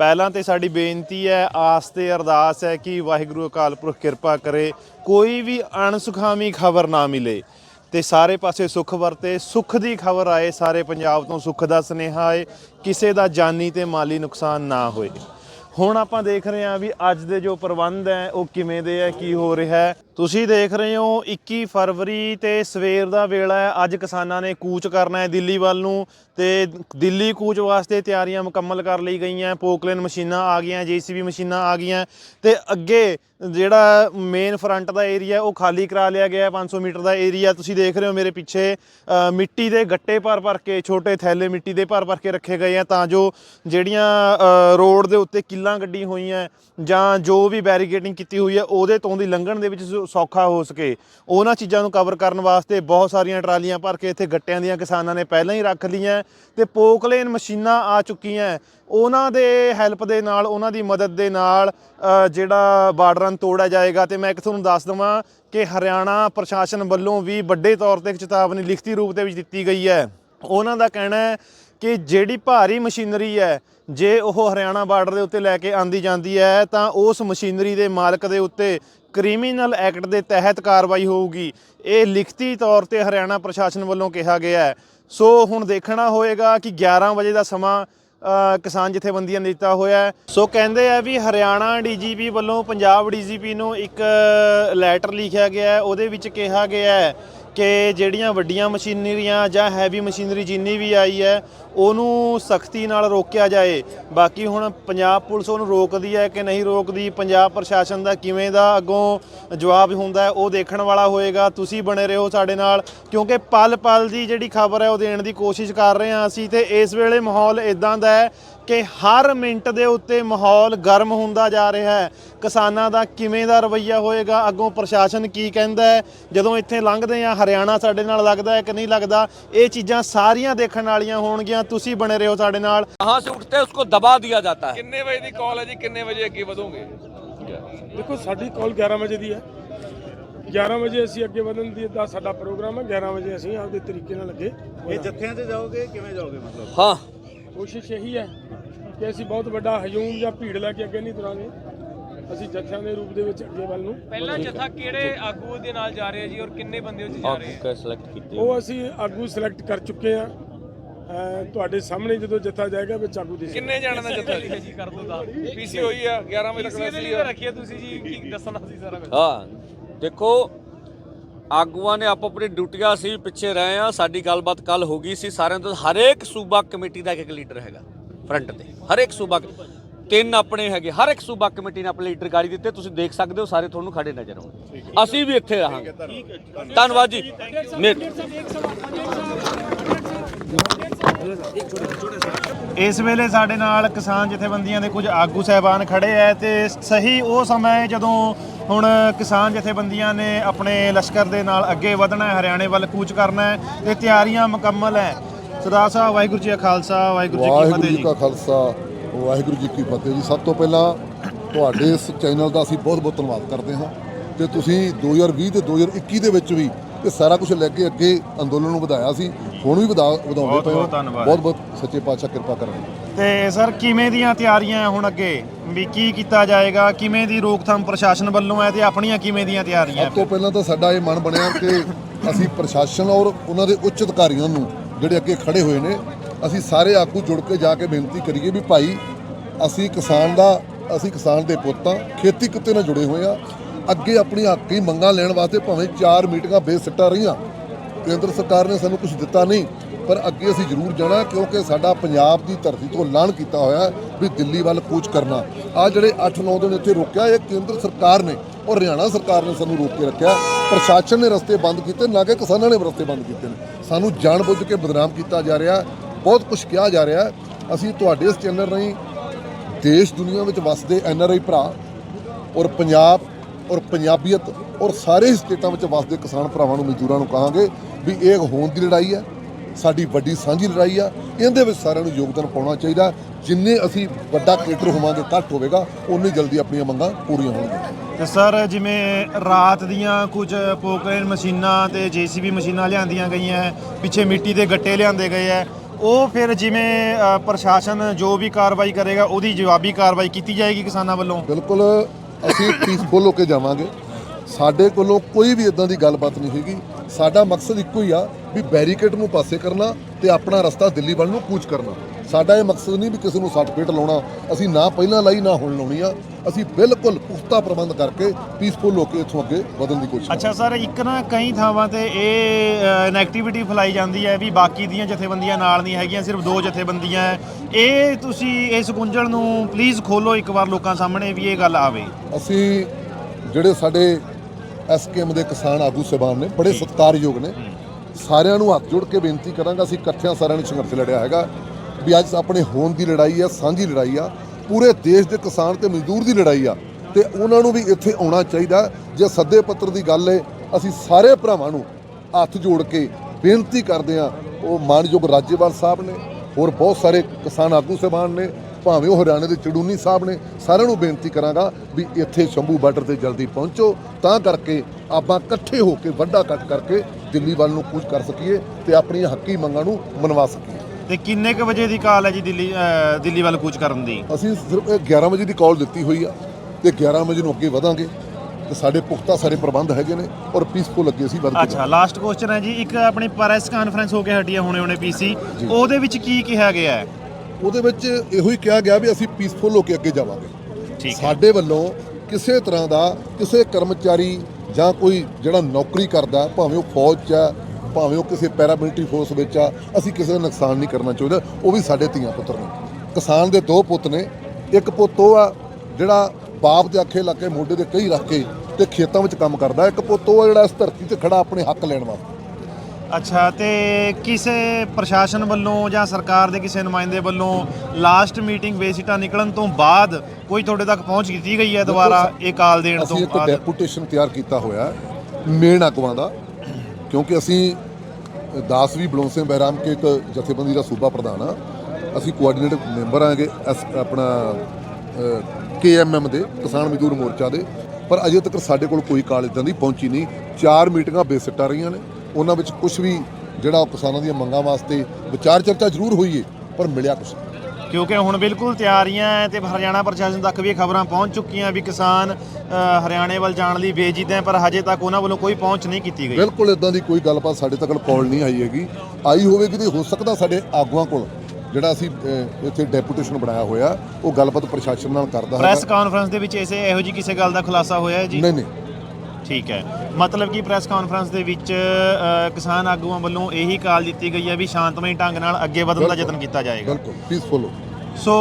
ਪਹਿਲਾਂ ਤੇ ਸਾਡੀ ਬੇਨਤੀ ਹੈ, ਆਸ ਤੇ ਅਰਦਾਸ ਹੈ ਕਿ ਵਾਹਿਗੁਰੂ ਅਕਾਲ ਪੁਰਖ ਕਿਰਪਾ ਕਰੇ, ਕੋਈ ਵੀ ਅਣਸੁਖਾਵੀ ਖਬਰ ਨਾ ਮਿਲੇ। ਤੇ ਸਾਰੇ ਪਾਸੇ ਸੁੱਖ ਵਰਤੇ, ਸੁੱਖ ਦੀ ਖਬਰ ਆਏ, ਸਾਰੇ ਪੰਜਾਬ ਤੋਂ ਸੁੱਖ ਦਾ ਸੁਨੇਹਾ ਆਏ, ਕਿਸੇ ਦਾ ਜਾਨੀ ਤੇ ਮਾਲੀ ਨੁਕਸਾਨ ਨਾ ਹੋਏ। ਹੁਣ ਆਪਾਂ ਦੇਖ ਰਹੇ ਹਾਂ ਵੀ ਅੱਜ ਦੇ ਜੋ ਪ੍ਰਬੰਧ ਹੈ, ਉਹ ਕਿਵੇਂ ਦੇ ਹੈ, ਕੀ ਹੋ ਰਿਹਾ ਹੈ। ਤੁਸੀਂ ਦੇਖ ਰਹੇ ਹੋ 21 ਫਰਵਰੀ ਤੇ ਸਵੇਰ ਦਾ ਵੇਲਾ ਹੈ। ਅੱਜ ਕਿਸਾਨਾਂ ਨੇ ਕੂਚ ਕਰਨਾ ਹੈ ਦਿੱਲੀ ਵੱਲ ਨੂੰ ਤੇ ਦਿੱਲੀ ਕੂਚ ਵਾਸਤੇ ਤਿਆਰੀਆਂ ਮੁਕੰਮਲ ਕਰ ਲਈ ਗਈਆਂ। ਪੋਕਲੇਨ ਮਸ਼ੀਨਾਂ ਆ ਗਈਆਂ, ਜੀਸੀਬੀ ਮਸ਼ੀਨਾਂ ਆ ਗਈਆਂ ਤੇ ਅੱਗੇ ਜਿਹੜਾ ਮੇਨ ਫਰੰਟ ਦਾ ਏਰੀਆ ਉਹ ਖਾਲੀ ਕਰਾ ਲਿਆ ਗਿਆ ਹੈ। 500 ਮੀਟਰ ਦਾ ਏਰੀਆ ਤੁਸੀਂ ਦੇਖ ਰਹੇ ਹੋ ਮੇਰੇ ਪਿੱਛੇ। ਮਿੱਟੀ ਦੇ ਗੱਟੇ ਭਰ ਭਰ ਕੇ, ਛੋਟੇ ਥੈਲੇ ਮਿੱਟੀ ਦੇ ਭਰ ਭਰ ਕੇ ਰੱਖੇ ਗਏ ਆ ਤਾਂ ਜੋ ਜਿਹੜੀਆਂ ਰੋਡ ਦੇ ਉੱਤੇ ਕਿੱਲਾਂ ਗੱਡੀ ਹੋਈਆਂ ਜਾਂ ਜੋ ਵੀ ਬੈਰੀਕੇਡਿੰਗ ਕੀਤੀ ਹੋਈ ਹੈ, ਉਹਦੇ ਤੋਂ ਦੀ ਲੰਘਣ ਦੇ ਵਿੱਚ ਸੌਖਾ ਹੋ ਸਕੇ। ਉਹਨਾਂ ਚੀਜ਼ਾਂ ਨੂੰ ਕਵਰ ਕਰਨ ਵਾਸਤੇ ਬਹੁਤ ਸਾਰੀਆਂ ਟਰਾਲੀਆਂ ਭਰ ਕੇ ਇੱਥੇ ਗੱਟਿਆਂ ਦੀਆਂ ਕਿਸਾਨਾਂ ਨੇ ਪਹਿਲਾਂ ਹੀ ਰੱਖ ਲਈਆਂ ਤੇ ਪੋਕਲੇਨ ਮਸ਼ੀਨਾਂ ਆ ਚੁੱਕੀਆਂ ਉਹਨਾਂ ਦੇ ਹੈਲਪ ਦੇ ਨਾਲ, ਉਹਨਾਂ ਦੀ ਮਦਦ ਦੇ ਨਾਲ ਜਿਹੜਾ ਬਾਰਡਰਾਂ ਨੂੰ ਤੋੜਿਆ ਜਾਏਗਾ ਤੇ ਮੈਂ ਇੱਕ ਤੁਹਾਨੂੰ ਦੱਸ ਦਵਾਂ ਕਿ ਹਰਿਆਣਾ ਪ੍ਰਸ਼ਾਸਨ ਵੱਲੋਂ ਵੀ ਵੱਡੇ ਤੌਰ ਤੇ ਚੇਤਾਵਨੀ ਲਿਖਤੀ ਰੂਪ ਦੇ ਵਿੱਚ ਦਿੱਤੀ ਗਈ ਹੈ। ਉਹਨਾਂ ਦਾ ਕਹਿਣਾ ਹੈ ਕਿ ਜਿਹੜੀ ਭਾਰੀ ਮਸ਼ੀਨਰੀ ਹੈ, ਜੇ ਉਹ ਹਰਿਆਣਾ ਬਾਰਡਰ ਦੇ ਉੱਤੇ ਲੈ ਕੇ ਆਂਦੀ ਜਾਂਦੀ ਹੈ, ਤਾਂ ਉਸ ਮਸ਼ੀਨਰੀ ਦੇ ਮਾਲਕ ਦੇ ਉੱਤੇ ਕ੍ਰਿਮੀਨਲ ਐਕਟ ਦੇ ਤਹਿਤ ਕਾਰਵਾਈ ਹੋਊਗੀ। ਇਹ ਲਿਖਤੀ ਤੌਰ ਤੇ ਹਰਿਆਣਾ ਪ੍ਰਸ਼ਾਸਨ ਵੱਲੋਂ ਕਿਹਾ ਗਿਆ ਹੈ। ਸੋ ਹੁਣ ਦੇਖਣਾ ਹੋਏਗਾ ਕਿ 11 ਵਜੇ ਦਾ ਸਮਾਂ ਕਿਸਾਨ ਜਥੇਬੰਦੀਆਂ ਨੇ ਦਿੱਤਾ ਹੋਇਆ ਸੋ ਕਹਿੰਦੇ ਆ ਵੀ ਹਰਿਆਣਾ ਡੀਜੀਪੀ ਵੱਲੋਂ, ਪੰਜਾਬ ਡੀਜੀਪੀ ਨੂੰ ਇੱਕ ਲੈਟਰ ਲਿਖਿਆ ਗਿਆ ਹੈ। ਉਹਦੇ ਵਿੱਚ ਕਿਹਾ ਗਿਆ ਹੈ ਕਿ ਜਿਹੜੀਆਂ ਵੱਡੀਆਂ ਮਸ਼ੀਨਰੀਆਂ ਜਾਂ ਹੈਵੀ ਮਸ਼ੀਨਰੀ ਜਿੰਨੀ ਵੀ ਆਈ ਹੈ, ਉਹਨੂੰ ਸਖਤੀ ਨਾਲ ਰੋਕਿਆ ਜਾਏ। ਬਾਕੀ ਹੁਣ ਪੰਜਾਬ ਪੁਲਿਸ ਉਹਨੂੰ ਰੋਕਦੀ ਹੈ ਕਿ ਨਹੀਂ ਰੋਕਦੀ, ਪੰਜਾਬ ਪ੍ਰਸ਼ਾਸਨ ਦਾ ਕਿਵੇਂ ਦਾ ਅੱਗੋਂ ਜਵਾਬ ਹੁੰਦਾ ਹੈ, ਉਹ ਦੇਖਣ ਵਾਲਾ ਹੋਏਗਾ। ਤੁਸੀਂ ਬਣੇ ਰਹੋ ਸਾਡੇ ਨਾਲ, ਕਿਉਂਕਿ ਪਲ ਪਲ ਦੀ ਜਿਹੜੀ ਖਬਰ ਹੈ, ਉਹ ਦੇਣ ਦੀ ਕੋਸ਼ਿਸ਼ ਕਰ ਰਹੇ ਹਾਂ ਅਸੀਂ ਤੇ ਇਸ ਵੇਲੇ ਮਾਹੌਲ ਇਦਾਂ ਦਾ ਹੈ ਕਿ ਹਰ ਮਿੰਟ ਦੇ ਉੱਤੇ ਮਾਹੌਲ ਗਰਮ ਹੁੰਦਾ ਜਾ ਰਿਹਾ ਹੈ। ਕਿਸਾਨਾਂ ਦਾ ਕਿਵੇਂ ਦਾ ਰਵਈਆ ਹੋਏਗਾ? ਅੱਗੋਂ ਪ੍ਰਸ਼ਾਸਨ ਕੀ ਕਹਿੰਦਾ ਹੈ? ਜਦੋਂ ਇੱਥੇ ਲੰਘਦੇ ਆ ਹਰਿਆਣਾ ਸਾਡੇ ਨਾਲ ਲੱਗਦਾ ਹੈ ਕਿ ਨਹੀਂ ਲੱਗਦਾ? ਇਹ ਚੀਜ਼ਾਂ ਸਾਰੀਆਂ ਦੇਖਣ ਵਾਲੀਆਂ ਹੋਣਗੀਆਂ। ਤੁਸੀਂ ਬਣੇ ਰਹੋ ਸਾਡੇ ਨਾਲ। ਕਹਾਂ ਸੇ ਉੱਠਤੇ ਉਸਕੋ ਦਬਾ ਦਿਆ ਜਾਂਦਾ ਹੈ। ਕਿੰਨੇ ਵਜੇ ਦੀ ਕਾਲ ਹੈ ਜੀ? ਕਿੰਨੇ ਵਜੇ ਅੱਗੇ ਵਧੋਗੇ? ਦੇਖੋ ਸਾਡੀ ਕਾਲ 11 ਵਜੇ ਦੀ ਹੈ। 11 ਵਜੇ ਅਸੀਂ ਅੱਗੇ ਵਧਣ ਦੀ ਦਾ ਸਾਡਾ ਪ੍ਰੋਗਰਾਮ ਹੈ। 11 ਵਜੇ ਅਸੀਂ ਆਪਦੇ ਤਰੀਕੇ ਨਾਲ ਅੱਗੇ ਇਹ ਜੱਥਿਆਂ 'ਚ ਜਾਓਗੇ? ਕਿਵੇਂ ਜਾਓਗੇ ਮਤਲਬ? ਹਾਂ। ਕੋਸ਼ਿਸ਼ ਇਹੀ ਹੈ ਕਿ ਅਸੀਂ ਬਹੁਤ ਵੱਡਾ ਹਜੂਮ ਜਾਂ ਭੀੜ ਲੈ ਕੇ ਅੱਗੇ ਨਹੀਂ ਤੁਰਾਂਗੇ। ਅਸੀਂ ਜੱਥਿਆਂ ਦੇ ਰੂਪ ਦੇ ਵਿੱਚ ਅੱਗੇ ਵੱਲ ਨੂੰ ਪਹਿਲਾ ਜੱਥਾ ਕਿਹੜੇ ਆਗੂ ਦੇ ਨਾਲ ਜਾ ਰਿਹਾ ਜੀ ਔਰ ਕਿੰਨੇ ਬੰਦੇ ਉਹ ਜਾ ਰਹੇ ਆ? ਸਿਲੈਕਟ ਕੀਤੇ ਉਹ ਅਸੀਂ ਆਗੂ ਸਿਲੈਕਟ ਕਰ ਚੁੱਕੇ ਆ ਤੁਹਾਡੇ ਸਾਹਮਣੇ ਜਦੋਂ ਜੱਥਾ ਜਾਏਗਾ ਵਿੱਚ ਆਗੂ ਦੀ ਕਿੰਨੇ ਜਾਣਾਂ ਦਾ ਜੱਥਾ ਜੀ? ਕਰ ਦੋ ਦਾ ਪੀਸੀ ਹੋਈ ਆ 11 ਵਜੇ ਤੱਕ ਰੱਖੀ ਤੁਸੀਂ ਜੀ ਕੀ ਦੱਸਣਾ ਸੀ ਸਾਰਾ ਹਾਂ ਦੇਖੋ ਆਗੂਆਂ ਨੇ ਆਪੋ ਆਪਣੀ ਡਿਊਟੀਆਂ ਸੀ ਪਿੱਛੇ ਰਹੇ ਆ ਸਾਡੀ ਗੱਲਬਾਤ ਕੱਲ ਹੋ ਗਈ ਸੀ ਸਾਰਿਆਂ ਤੋਂ ਹਰੇਕ ਸੂਬਾ ਕਮੇਟੀ ਦਾ ਇੱਕ ਲੀਡਰ ਹੈਗਾ ਫਰੰਟ ਤੇ ਹਰੇਕ ਸੂਬਾ ਤਿੰਨ ਆਪਣੇ ਹੈਗੇ ਹਰ ਇੱਕ ਸੂਬਾ ਕਮੇਟੀ ਨੇ ਆਪਣੇ ਲੀਡਰ ਗਾੜੀ ਦਿੱਤੇ ਤੁਸੀਂ ਦੇਖ ਸਕਦੇ ਹੋ ਸਾਰੇ ਤੁਹਾਨੂੰ ਖੜੇ ਨਜ਼ਰ ਆਉਣਗੇ ਅਸੀਂ ਵੀ ਇੱਥੇ ਰਹਾਂਗੇ ਧੰਨਵਾਦ ਜੀ ਇਸ ਵੇਲੇ ਸਾਡੇ ਨਾਲ ਕਿਸਾਨ ਜਥੇਬੰਦੀਆਂ ਦੇ ਕੁਝ ਆਗੂ ਸਹਿਬਾਨ ਖੜੇ ਐ ਤੇ ਸਹੀ ਉਹ ਸਮਾਂ ਹੈ ਜਦੋਂ ਹੁਣ ਕਿਸਾਨ ਜਥੇਬੰਦੀਆਂ ਨੇ ਆਪਣੇ ਲਸ਼ਕਰ ਦੇ ਨਾਲ ਅੱਗੇ ਵਧਣਾ ਹੈ ਹਰਿਆਣੇ ਵੱਲ ਕੂਚ ਕਰਨਾ ਹੈ ਤੇ ਤਿਆਰੀਆਂ ਮੁਕੰਮਲ ਹੈ ਸਰਦਾਰ ਸਾਹਿਬ ਵਾਹਿਗੁਰੂ ਜੀ ਕਾ ਖਾਲਸਾ ਵਾਹਿਗੁਰੂ ਜੀ ਕੀ ਫਤਿਹ ਜੀ ਜੀ। ਕਾ ਖਾਲਸਾ ਵਾਹਿਗੁਰੂ ਜੀ ਕੀ ਫਤਿਹ ਜੀ। ਸਭ ਤੋਂ ਪਹਿਲਾਂ ਤੁਹਾਡੇ ਇਸ ਚੈਨਲ ਦਾ ਅਸੀਂ ਬਹੁਤ ਬਹੁਤ ਧੰਨਵਾਦ ਕਰਦੇ ਹਾਂ ਤੇ ਤੁਸੀਂ 2020 ਤੇ 2021 ਦੇ ਵਿੱਚ ਵੀ ਇਹ ਸਾਰਾ ਕੁਝ ਲੈ ਕੇ ਅੱਗੇ ਅੰਦੋਲਨ ਨੂੰ ਵਧਾਇਆ ਸੀ। ਹੁਣ ਵੀ ਵਧਾ ਵਧਾਉਂਦੇ ਪਏ ਹੋ। ਬਹੁਤ ਧੰਨਵਾਦ। ਬਹੁਤ ਬਹੁਤ ਸੱਚੇ ਪਾਤਸ਼ਾਹ ਕਿਰਪਾ ਕਰਨ। ਤੇ ਸਰ ਕਿਵੇਂ ਦੀਆਂ ਤਿਆਰੀਆਂ ਹੁਣ ਅੱਗੇ? ਵੀ ਕੀ ਕੀਤਾ ਜਾਏਗਾ? ਕਿਵੇਂ ਦੀ ਰੋਕਥਾਮ ਪ੍ਰਸ਼ਾਸਨ ਵੱਲੋਂ ਹੈ ਤੇ ਆਪਣੀਆਂ ਕਿਵੇਂ ਦੀਆਂ ਤਿਆਰੀਆਂ ਸਭ ਤੋਂ ਪਹਿਲਾਂ ਤਾਂ ਸਾਡਾ ਇਹ ਮਨ ਬਣਿਆ ਕਿ ਅਸੀਂ ਪ੍ਰਸ਼ਾਸਨ ਔਰ ਉਹਨਾਂ ਦੇ ਉੱਚ ਅਧਿਕਾਰੀਆਂ ਨੂੰ ਜਿਹੜੇ ਅੱਗੇ ਖੜੇ ਹੋਏ ਨੇ ਅਸੀਂ ਸਾਰੇ ਆਗੂ ਜੁੜ ਕੇ ਜਾ ਕੇ ਬੇਨਤੀ ਕਰੀਏ ਵੀ ਭਾਈ ਅਸੀਂ ਕਿਸਾਨ ਦਾ ਅਸੀਂ ਕਿਸਾਨ ਦੇ ਪੁੱਤ ਹਾਂ ਖੇਤੀ ਕਿੱਤੇ ਨਾਲ ਜੁੜੇ ਹੋਏ ਆ ਅੱਗੇ ਆਪਣੀ ਹੱਕੀ ਮੰਗਾਂ ਲੈਣ ਵਾਸਤੇ ਭਾਵੇਂ ਚਾਰ ਮੀਟਿੰਗਾਂ ਬੇਸਿੱਟਾ ਰਹੀਆਂ ਕੇਂਦਰ ਸਰਕਾਰ ਨੇ ਸਾਨੂੰ ਕੁਝ ਦਿੱਤਾ ਨਹੀਂ, ਪਰ ਅੱਗੇ ਅਸੀਂ ਜ਼ਰੂਰ ਜਾਣਾ ਕਿਉਂਕਿ ਸਾਡਾ ਪੰਜਾਬ ਦੀ ਧਰਤੀ ਤੋਂ ਐਲਾਨ ਕੀਤਾ ਹੋਇਆ ਵੀ ਦਿੱਲੀ ਵੱਲ ਕੂਚ ਕਰਨਾ। ਆ ਜਿਹੜੇ 8-9 ਦਿਨ ਇੱਥੇ ਰੋਕਿਆ, ਇਹ ਕੇਂਦਰ ਸਰਕਾਰ ਨੇ ਔਰ ਹਰਿਆਣਾ ਸਰਕਾਰ ਨੇ ਸਾਨੂੰ ਰੋਕ ਕੇ ਰੱਖਿਆ ਪ੍ਰਸ਼ਾਸਨ ਨੇ ਰਸਤੇ ਬੰਦ ਕੀਤੇ, ਨਾ ਕਿ ਕਿਸਾਨਾਂ ਨੇ ਰਸਤੇ ਬੰਦ ਕੀਤੇ ਨੇ। ਸਾਨੂੰ ਜਾਣਬੁੱਝ ਕੇ ਬਦਨਾਮ ਕੀਤਾ ਜਾ ਰਿਹਾ ਬਹੁਤ ਕੁਝ ਕਿਹਾ ਜਾ ਰਿਹਾ ਅਸੀਂ ਤੁਹਾਡੇ ਇਸ ਚੈਨਲ ਰਾਹੀਂ ਦੇਸ਼ ਦੁਨੀਆ ਵਿੱਚ ਵਸਦੇ ਐਨ ਆਰ ਆਈ ਭਰਾ ਔਰ ਪੰਜਾਬ ਔਰ ਪੰਜਾਬੀਅਤ ਔਰ ਸਾਰੇ ਸਟੇਟਾਂ ਵਿੱਚ ਵਸਦੇ ਕਿਸਾਨ ਭਰਾਵਾਂ ਨੂੰ ਮਜ਼ਦੂਰਾਂ ਨੂੰ ਕਹਾਂਗੇ ਵੀ ਇਹ ਇੱਕ ਹੋਂਦ ਦੀ ਲੜਾਈ ਹੈ ਸਾਡੀ ਵੱਡੀ ਸਾਂਝੀ ਲੜਾਈ ਆ ਇਹਦੇ ਵਿੱਚ ਸਾਰਿਆਂ ਨੂੰ ਯੋਗਦਾਨ ਪਾਉਣਾ ਚਾਹੀਦਾ ਜਿੰਨੇ ਅਸੀਂ ਵੱਡਾ ਕੇਟਰ ਹੋਵਾਂਗੇ ਘੱਟ ਹੋਵੇਗਾ ਉਨੀ ਜਲਦੀ ਆਪਣੀਆਂ ਮੰਗਾਂ ਪੂਰੀਆਂ ਹੋਣਗੀਆਂ। ਤੇ ਸਰ ਜਿਵੇਂ ਰਾਤ ਦੀਆਂ ਕੁਝ ਪੋਕਲੇਨ ਮਸ਼ੀਨਾਂ ਤੇ ਜੀਸੀਬੀ ਮਸ਼ੀਨਾਂ ਲਿਆਂਦੀਆਂ ਗਈਆਂ ਪਿੱਛੇ ਮਿੱਟੀ ਦੇ ਗੱਟੇ ਲਿਆਂਦੇ ਗਏ ਹੈ ਉਹ ਫਿਰ ਜਿਵੇਂ ਪ੍ਰਸ਼ਾਸਨ ਜੋ ਵੀ ਕਾਰਵਾਈ ਕਰੇਗਾ ਉਹਦੀ ਜਵਾਬੀ ਕਾਰਵਾਈ ਕੀਤੀ ਜਾਏਗੀ ਕਿਸਾਨਾਂ ਵੱਲੋਂ? ਬਿਲਕੁਲ ਅਸੀਂ ਪੀਸਫੁਲ ਹੋ ਕੇ ਜਾਵਾਂਗੇ। ਸਾਡੇ ਕੋਲੋਂ ਕੋਈ ਵੀ ਇਦਾਂ ਦੀ ਗੱਲਬਾਤ ਨਹੀਂ ਹੈਗੀ। ਸਾਡਾ ਮਕਸਦ ਇੱਕੋ ਹੀ ਆ ਵੀ ਬੈਰੀਕੇਡ ਨੂੰ ਪਾਸੇ ਕਰਨਾ ਤੇ ਆਪਣਾ ਰਸਤਾ ਦਿੱਲੀ ਵੱਲ ਨੂੰ ਕੂਚ ਕਰਨਾ। ਸਾਡਾ ਇਹ ਮਕਸਦ ਨਹੀਂ ਵੀ ਕਿਸੇ ਨੂੰ ਸੱਟ ਫੇਟ ਲਾਉਣਾ। ਅਸੀਂ ਨਾ ਪਹਿਲਾਂ ਲਾਈ ਨਾ ਹੁਣ ਲਾਉਣੀ ਆ। ਅਸੀਂ ਬਿਲਕੁਲ ਪੁਖਤਾ ਪ੍ਰਬੰਧ ਕਰਕੇ ਪੀਸਫੁਲ ਹੋ ਕੇ ਇੱਥੋਂ ਅੱਗੇ ਵਧਣ ਦੀ ਕੋਸ਼ਿਸ਼ ਅੱਛਾ ਸਰ ਇੱਕ ਨਾ ਕਈ ਥਾਵਾਂ ਤੇ ਇਹ ਨੈਗੇਟਿਵਿਟੀ ਫੈਲਾਈ ਜਾਂਦੀ ਹੈ ਵੀ ਬਾਕੀ ਦੀਆਂ ਜਥੇਬੰਦੀਆਂ ਨਾਲ ਨਹੀਂ ਹੈਗੀਆਂ ਸਿਰਫ ਦੋ ਜਥੇਬੰਦੀਆਂ ਹੈ। ਇਹ ਤੁਸੀਂ ਇਸ ਗੁੰਝਲ ਨੂੰ ਪਲੀਜ਼ ਖੋਲੋ ਇੱਕ ਵਾਰ ਲੋਕਾਂ ਸਾਹਮਣੇ ਵੀ ਇਹ ਗੱਲ ਆਵੇ। ਅਸੀਂ ਜਿਹੜੇ ਸਾਡੇ ਐਸਕੇਐਮ ਦੇ ਕਿਸਾਨ ਆਗੂ ਸਹਿਬਾਨ ਨੇ ਬੜੇ ਸਤਿਕਾਰਯੋਗ ਨੇ ਸਾਰਿਆਂ ਨੂੰ ਹੱਥ ਜੋੜ ਕੇ ਬੇਨਤੀ ਕਰਾਂਗਾ ਅਸੀਂ ਇਕੱਠਿਆਂ ਸਾਰਿਆਂ ਨੇ ਸੰਘਰਸ਼ ਲੜਿਆ ਹੈਗਾ। ਵੀ ਅੱਜ ਆਪਣੇ ਹੋਣ ਦੀ ਲੜਾਈ ਆ, ਸਾਂਝੀ ਲੜਾਈ ਆ, ਪੂਰੇ ਦੇਸ਼ ਦੇ ਕਿਸਾਨ ਤੇ ਮਜ਼ਦੂਰ ਦੀ ਲੜਾਈ ਆ, ਤੇ ਉਹਨਾਂ ਨੂੰ ਵੀ ਇੱਥੇ ਆਉਣਾ ਚਾਹੀਦਾ ਜੇ ਸੱਦੇ ਪੱਤਰ ਦੀ ਗੱਲ ਏ, ਅਸੀਂ ਸਾਰੇ ਭਰਾਵਾਂ ਨੂੰ ਹੱਥ ਜੋੜ ਕੇ ਬੇਨਤੀ ਕਰਦੇ ਆ ਉਹ ਮਾਨਯੋਗ ਰਾਜੇਵਾਲ ਸਾਹਿਬ ਨੇ, ਹੋਰ ਬਹੁਤ ਸਾਰੇ ਕਿਸਾਨ ਆਗੂ ਸਹਿਬਾਨ ਨੇ, ਭਾਵੇਂ ਉਹ ਹਰਿਆਣੇ ਦੇ ਚੜੂਨੀ ਸਾਹਿਬ ਨੇ, ਸਾਰਿਆਂ ਨੂੰ ਬੇਨਤੀ ਕਰਾਂਗਾ ਵੀ ਇੱਥੇ ਸ਼ੰਭੂ ਬਾਰਡਰ ਤੇ ਜਲਦੀ ਪਹੁੰਚੋ, ਤਾਂ ਕਰਕੇ ਆਪਾਂ ਇਕੱਠੇ ਹੋ ਕੇ ਵੱਡਾ ਕੱਟ ਕਰਕੇ ਦਿੱਲੀ ਵੱਲ ਨੂੰ ਕੁਝ ਕਰ ਸਕੀਏ ਤੇ ਆਪਣੀਆਂ ਹੱਕੀ ਮੰਗਾਂ ਨੂੰ ਮਨਵਾ ਸਕੀਏ। ਤੇ ਕਿੰਨੇ ਕੁ ਵਜੇ ਦੀ ਕਾਲ ਹੈ ਜੀ ਦਿੱਲੀ ਦਿੱਲੀ ਵੱਲ ਕੂਚ ਕਰਨ ਦੀ? ਅਸੀਂ ਸਿਰਫ ਇਹ 11 ਵਜੇ ਦੀ ਕਾਲ ਦਿੱਤੀ ਹੋਈ ਆ ਤੇ 11 ਵਜੇ ਨੂੰ ਅੱਗੇ ਵਧਾਂਗੇ ਤੇ ਸਾਡੇ ਪੁਖਤਾ ਸਾਰੇ ਪ੍ਰਬੰਧ ਹੈਗੇ ਨੇ ਔਰ ਪੀਸਫੁਲ ਅੱਗੇ ਅਸੀਂ ਵਧ ਅੱਛਾ ਲਾਸਟ ਕੁਐਸਚਨ ਹੈ ਜੀ ਇੱਕ ਆਪਣੀ ਪ੍ਰੈਸ ਕਾਨਫਰੰਸ ਹੋ ਕੇ ਹਟੀ ਹੈ ਹੁਣੇ ਹੁਣੇ ਪੀਸੀ ਉਹਦੇ ਵਿੱਚ ਕੀ ਕਿਹਾ ਗਿਆ ਹੈ? ਉਹਦੇ ਵਿੱਚ ਇਹੋ ਹੀ ਕਿਹਾ ਗਿਆ ਵੀ ਅਸੀਂ ਪੀਸਫੁਲ ਹੋ ਕੇ ਅੱਗੇ ਜਾਵਾਂਗੇ। ਠੀਕ ਹੈ। ਸਾਡੇ ਵੱਲੋਂ ਕਿਸੇ ਤਰ੍ਹਾਂ ਦਾ ਕਿਸੇ ਕਰਮਚਾਰੀ ਜਾਂ ਕੋਈ ਜਿਹੜਾ ਨੌਕਰੀ ਕਰਦਾ ਭਾਵੇਂ ਉਹ ਫੌਜ 'ਚ ਆ ਭਾਵੇਂ ਉਹ ਕਿਸੇ ਪੈਰਾਮਿਲਟਰੀ ਫੋਰਸ ਵਿੱਚ ਆ ਅਸੀਂ ਕਿਸੇ ਦਾ ਨੁਕਸਾਨ ਨਹੀਂ ਕਰਨਾ ਚਾਹੁੰਦੇ ਉਹ ਵੀ ਸਾਡੇ ਧੀਆਂ ਪੁੱਤਰ ਨੇ। ਕਿਸਾਨ ਦੇ ਦੋ ਪੁੱਤ ਨੇ ਇੱਕ ਪੁੱਤ ਉਹ ਆ ਜਿਹੜਾ ਬਾਪ ਦੇ ਅੱਖੇ ਲਾ ਕੇ ਮੋਢੇ ਦੇ ਕਈ ਰੱਖ ਕੇ ਤੇ ਖੇਤਾਂ ਵਿੱਚ ਕੰਮ ਕਰਦਾ ਇੱਕ ਪੁੱਤ ਉਹ ਜਿਹੜਾ ਇਸ ਧਰਤੀ ਤੇ ਖੜਾ ਆਪਣੇ ਹੱਕ ਲੈਣ ਵਾਸਤੇ। ਅੱਛਾ ਤੇ ਕਿਸੇ ਪ੍ਰਸ਼ਾਸਨ ਵੱਲੋਂ ਜਾਂ ਸਰਕਾਰ ਦੇ ਕਿਸੇ ਨੁਮਾਇੰਦੇ ਵੱਲੋਂ ਲਾਸਟ ਮੀਟਿੰਗ ਬੇਸਿਟਾ ਨਿਕਲਣ ਤੋਂ ਬਾਅਦ ਕੋਈ ਤੁਹਾਡੇ ਤੱਕ ਪਹੁੰਚ ਕੀਤੀ ਗਈ ਹੈ ਦੁਬਾਰਾ ਇਹ ਕਾਲ ਦੇਣ ਤੋਂ ਅਸੀਂ ਇੱਕ ਡੈਪੂਟੇਸ਼ਨ ਤਿਆਰ ਕੀਤਾ ਹੋਇਆ ਮੇਨ ਆਗੂਆਂ ਦਾ। ਕਿਉਂਕਿ ਅਸੀਂ ਦਾਸ ਵੀ ਬਲੋਂ ਸਿੰਘ ਬਹਿਰਾਮ ਕੇ ਇੱਕ ਜਥੇਬੰਦੀ ਦਾ ਸੂਬਾ ਪ੍ਰਧਾਨ ਆ ਅਸੀਂ ਕੋਆਰਡੀਨੇਟਰ ਮੈਂਬਰ ਆਂਗੇ ਆਪਣਾ ਕੇਐਮਐਮ ਦੇ, ਕਿਸਾਨ ਮਜ਼ਦੂਰ ਮੋਰਚਾ ਦੇ। ਪਰ ਅਜੇ ਤੱਕ ਸਾਡੇ ਕੋਲ ਕੋਈ ਕਾਲ ਇਦਾਂ ਦੀ ਪਹੁੰਚੀ ਨਹੀਂ। ਚਾਰ ਮੀਟਿੰਗਾਂ ਬੇਸਿੱਟਾ ਰਹੀਆਂ ਨੇ। ਉਹਨਾਂ ਵਿੱਚ ਕੁਝ ਵੀ ਜਿਹੜਾ ਉਹ ਕਿਸਾਨਾਂ ਦੀਆਂ ਮੰਗਾਂ ਵਾਸਤੇ ਵਿਚਾਰ ਚਰਚਾ ਜ਼ਰੂਰ ਹੋਈ ਏ ਪਰ ਮਿਲਿਆ ਕੁਝ ਕਿਉਂਕਿ ਹੁਣ ਬਿਲਕੁਲ ਤਿਆਰੀਆਂ ਹੈ ਤੇ ਹਰਿਆਣਾ ਪ੍ਰਸ਼ਾਸਨ ਤੱਕ ਵੀ ਇਹ ਖਬਰਾਂ ਪਹੁੰਚ ਚੁੱਕੀਆਂ ਵੀ ਕਿਸਾਨ ਅ, ਹਰਿਆਣੇ ਵੱਲ ਜਾਣ ਲਈ ਬੇਜਿੱਦ ਹੈ ਪਰ ਹਜੇ ਤੱਕ ਉਹਨਾਂ ਵੱਲੋਂ ਕੋਈ ਪਹੁੰਚ ਨਹੀਂ ਕੀਤੀ ਗਈ। ਬਿਲਕੁਲ ਇਦਾਂ ਦੀ ਕੋਈ ਗੱਲਬਾਤ ਸਾਡੇ ਤੱਕ ਕਾਲ ਨਹੀਂ ਆਈ ਹੈਗੀ। ਆਈ ਹੋਵੇਗੀ ਤੇ ਹੋ ਸਕਦਾ ਸਾਡੇ ਆਗੂਆਂ ਕੋਲ ਜਿਹੜਾ ਅਸੀਂ ਅਹ, ਇੱਥੇ ਡੈਪੂਟੇਸ਼ਨ ਬਣਾਇਆ ਹੋਇਆ ਉਹ ਗੱਲਬਾਤ ਪ੍ਰਸ਼ਾਸਨ ਨਾਲ ਕਰਦਾ ਪ੍ਰੈਸ ਹੈਗਾ। ਕਾਨਫਰੰਸ ਦੇ ਵਿੱਚ ਇਸੇ ਇਹੋ ਜੀ ਕਿਸੇ ਗੱਲ ਦਾ ਖੁਲਾਸਾ ਹੋਇਆ ਹੈ ਜੀ? ਨਹੀਂ ਨਹੀਂ। ਠੀਕ ਹੈ। ਮਤਲਬ ਕਿ ਪ੍ਰੈਸ ਕਾਨਫਰੰਸ ਦੇ ਵਿੱਚ ਅ, ਕਿਸਾਨ ਆਗੂਆਂ ਵੱਲੋਂ ਇਹੀ ਕਾਲ ਦਿੱਤੀ ਗਈ ਹੈ ਵੀ ਸ਼ਾਂਤਮਈ ਢੰਗ ਨਾਲ ਅੱਗੇ ਵਧਣ ਦਾ ਯਤਨ ਕੀਤਾ ਜਾਏਗਾ। ਬਿਲਕੁਲ ਪੀਸਫੁਲ ਸੋ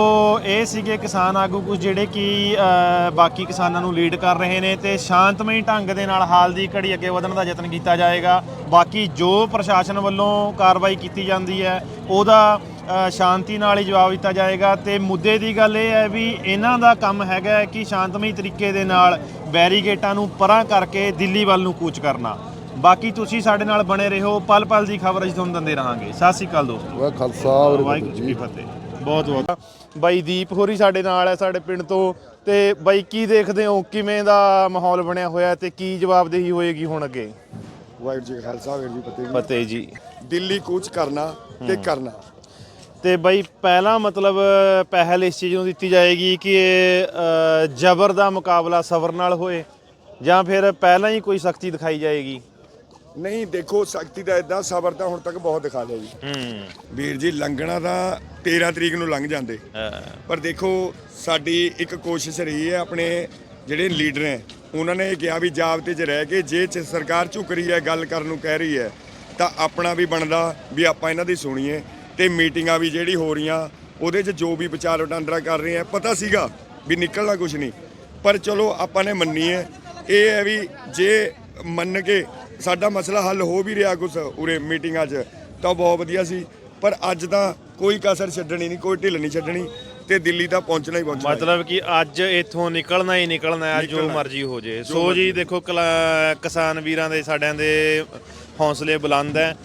ਇਹ ਸੀਗੇ ਕਿਸਾਨ ਆਗੂ ਕੁਝ ਜਿਹੜੇ ਕਿ ਅ, ਬਾਕੀ ਕਿਸਾਨਾਂ ਨੂੰ ਲੀਡ ਕਰ ਰਹੇ ਨੇ ਤੇ ਸ਼ਾਂਤਮਈ ਢੰਗ ਦੇ ਨਾਲ ਹਾਲ ਦੀ ਘੜੀ ਅੱਗੇ ਵਧਣ ਦਾ ਯਤਨ ਕੀਤਾ ਜਾਏਗਾ। ਬਾਕੀ ਜੋ ਪ੍ਰਸ਼ਾਸਨ ਵੱਲੋਂ ਕਾਰਵਾਈ ਕੀਤੀ ਜਾਂਦੀ ਹੈ ਉਹਦਾ ਅ, ਸ਼ਾਂਤੀ ਨਾਲ ਹੀ ਜਵਾਬ ਦਿੱਤਾ ਜਾਏਗਾ। ਤੇ ਮੁੱਦੇ ਦੀ ਗੱਲ ਇਹ ਹੈ ਵੀ ਇਹਨਾਂ ਦਾ ਕੰਮ ਹੈਗਾ ਹੈ ਕਿ ਸ਼ਾਂਤਮਈ ਤਰੀਕੇ ਦੇ ਨਾਲ ਬੈਰੀਗੇਟਾਂ ਨੂੰ ਪਰਾਂ ਕਰਕੇ ਦਿੱਲੀ ਵੱਲ ਨੂੰ ਕੂਚ ਕਰਨਾ। ਬਾਕੀ ਤੁਸੀਂ ਸਾਡੇ ਨਾਲ ਬਣੇ ਰਹੋ ਪਲ ਪਲ ਦੀ ਖਬਰ ਅਸੀਂ ਤੁਹਾਨੂੰ ਦਿੰਦੇ ਰਹਾਂਗੇ। ਸਤਿ ਸ਼੍ਰੀ ਅਕਾਲ ਦੋਸਤੋ। ਵਾਹ ਖਾਲਸਾ ਵਾਹਿਗੁਰੂ ਜੀ ਕੀ ਫਤਿਹ। ਬਹੁਤ ਬਹੁਤ। ਬਾਈ ਦੀਪ ਹੋਰੀ ਸਾਡੇ ਨਾਲ ਹੈ ਸਾਡੇ ਪਿੰਡ ਤੋਂ। ਤੇ ਬਾਈ ਕੀ ਦੇਖਦੇ ਹੋ? ਕਿਵੇਂ ਦਾ ਮਾਹੌਲ ਬਣਿਆ ਹੋਇਆ ਤੇ ਕੀ ਜਵਾਬਦੇਹੀ ਹੋਏਗੀ ਹੁਣ ਅੱਗੇ? ਵਾਹਿਗੁਰੂ ਜੀ ਕਾ ਖਾਲਸਾ ਵਾਹਿਗੁਰੂ ਜੀ ਕੀ ਫਤਿਹ ਫਤਿਹ ਜੀ। ਦਿੱਲੀ ਕੂਚ ਕਰਨਾ ਤੇ ਕਰਨਾ। ਤੇ ਬਾਈ ਪਹਿਲਾ ਮਤਲਬ ਪਹਿਲ ਇਸ ਚੀਜ਼ ਨੂੰ ਦਿੱਤੀ ਜਾਏਗੀ ਕਿ ਇਹ ਜ਼ਬਰ ਦਾ ਮੁਕਾਬਲਾ ਸਬਰ ਨਾਲ ਹੋਏ ਜਾਂ ਫਿਰ ਪਹਿਲਾਂ ਹੀ ਕੋਈ ਸਖਤੀ ਦਿਖਾਈ ਜਾਏਗੀ? ਨਹੀਂ ਦੇਖੋ ਸ਼ਕਤੀ ਦਾ ਇਦਾਂ ਸਬਰ ਤਾਂ ਹੁਣ ਤੱਕ ਬਹੁਤ ਦਿਖਾ ਲਿਆ ਜੀ। ਹੂੰ। ਵੀਰ ਜੀ ਲੰਘਣਾ ਤਾਂ 13 ਤਰੀਕ ਨੂੰ ਲੰਘ ਜਾਂਦੇ। ਪਰ ਦੇਖੋ ਸਾਡੀ ਇੱਕ ਕੋਸ਼ਿਸ਼ ਰਹੀ ਹੈ ਆਪਣੇ ਜਿਹੜੇ ਲੀਡਰ ਹੈ ਉਹਨਾਂ ਨੇ ਕਿਹਾ ਵੀ ਜਾਬਤੇ 'ਚ ਰਹਿ ਕੇ ਜੇ ਚ ਸਰਕਾਰ ਝੁਕ ਰਹੀ ਹੈ ਗੱਲ ਕਰਨ ਨੂੰ ਕਹਿ ਰਹੀ ਹੈ ਤਾਂ ਆਪਣਾ ਵੀ ਬਣਦਾ ਵੀ ਆਪਾਂ ਇਹਨਾਂ ਦੀ ਸੁਣੀਏ। ਤੇ ਮੀਟਿੰਗਾਂ ਵੀ ਜਿਹੜੀ ਹੋ ਰਹੀਆਂ ਉਹਦੇ 'ਚ ਜੋ ਵੀ ਵਿਚਾਰ ਵਟਾਂਦਰਾ ਕਰ ਰਹੇ ਆ ਪਤਾ ਸੀਗਾ ਵੀ ਨਿਕਲਣਾ ਕੁਝ ਨਹੀਂ। ਪਰ ਚਲੋ ਆਪਾਂ ਨੇ ਮੰਨੀ ਹੈ ਇਹ ਹੈ ਵੀ ਜੇ ਮੰਨ ਕੇ ਸਾਡਾ ਮਸਲਾ ਹੱਲ ਹੋ ਵੀ ਰਿਹਾ ਕੁਝ ਉਰੇ ਮੀਟਿੰਗਾਂ 'ਚ ਤਾਂ ਬਹੁਤ ਵਧੀਆ ਸੀ। ਪਰ ਅੱਜ ਤਾਂ ਕੋਈ ਕਸਰ ਛੱਡਣੀ ਨਹੀਂ ਕੋਈ ਢਿੱਲ ਨਹੀਂ ਛੱਡਣੀ ਤੇ ਦਿੱਲੀ ਤਾਂ ਪਹੁੰਚਣਾ ਹੀ ਪਹੁੰਚਣਾ। ਮਤਲਬ ਕਿ ਅੱਜ ਇੱਥੋਂ ਨਿਕਲਣਾ ਹੀ ਨਿਕਲਣਾ ਹੈ ਜੋ। ਮਰਜ਼ੀ ਹੋ ਜੇ। ਸੋ ਜੀ ਦੇਖੋ ਕਿਸਾਨ ਵੀਰਾਂ ਦੇ ਸਾਡਿਆਂ ਦੇ ਹੌਸਲੇ ਬੁਲੰਦ ਹੈ।